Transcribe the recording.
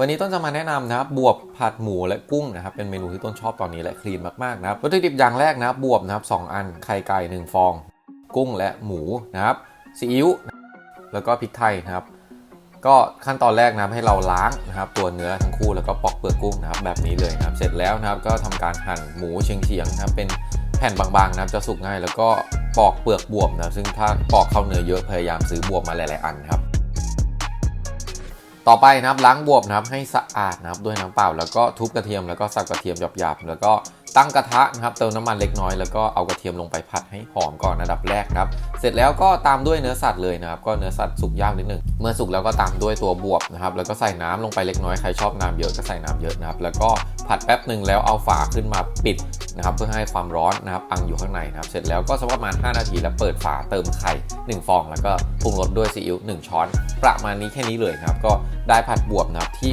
วันนี้ต้นจะมาแนะนำนะครับบวบผัดหมูและกุ้งนะครับเป็นเมนูที่ต้นชอบตอนนี้และคลีนมากๆนะครับวัตถุดิบอย่างแรกนะครับบวบนะครับสองอันไข่ไก่หนึ่งฟอง กุ้งและหมูนะครับซีอิ๊วแล้วก็พริกไทยนะครับ ก็ขั้นตอนแรกนะครับให้เราล้างนะครับ ตัวเนื้อทั้งคู่แล้วก็ปอกเปลือกกุ้งนะครับ แบบนี้เลยนะครับ เสร็จแล้วนะครับก็ทำการหั่นหมูเฉียงๆนะครับเป็นแผ่นบางๆนะครับจะสุกง่าย แล้วก็ปอกเปลือกบวบนะซึ่งถ้าปอกเข้าเนื้อเยอะพยายามซื้อบวบมาหลายๆอันนะครับ ต่อไปนะครับล้างบวบนะครับให้สะอาดนะครับด้วยน้ำเปล่า แล้วก็ทุบกระเทียมแล้วก็สับกระเทียมหยาบๆแล้วก็ตั้งกระทะนะครับเติมน้ำมันเล็กน้อยแล้วก็เอากระเทียมลงไปผัดให้หอมก่อนระดับแรกครับ เสร็จแล้วก็ตามด้วยเนื้อสัตว์เลยนะครับ ก็เนื้อสัตว์สุกยากนิดหนึ่งเมื่อสุกแล้วก็ตามด้วยตัวบวบนะครับแล้วก็ใส่น้ำลงไปเล็กน้อยใครชอบน้ำเยอะก็ใส่น้ำเยอะนะครับแล้วก็ ผัดแป๊บหนึ่งแล้วเอาฝาขึ้นมาปิดนะครับเพื่อให้ความร้อนนะครับอังอยู่ข้างในนะครับเสร็จแล้วก็สักประมาณ 5 นาทีแล้วเปิดฝาเติมไข่ 1 ฟอง แล้วก็ปรุงรสด้วยซีอิ๊ว1ช้อน ประมาณนี้แค่นี้เลยนะครับก็ได้ผัดบวบนะครับที่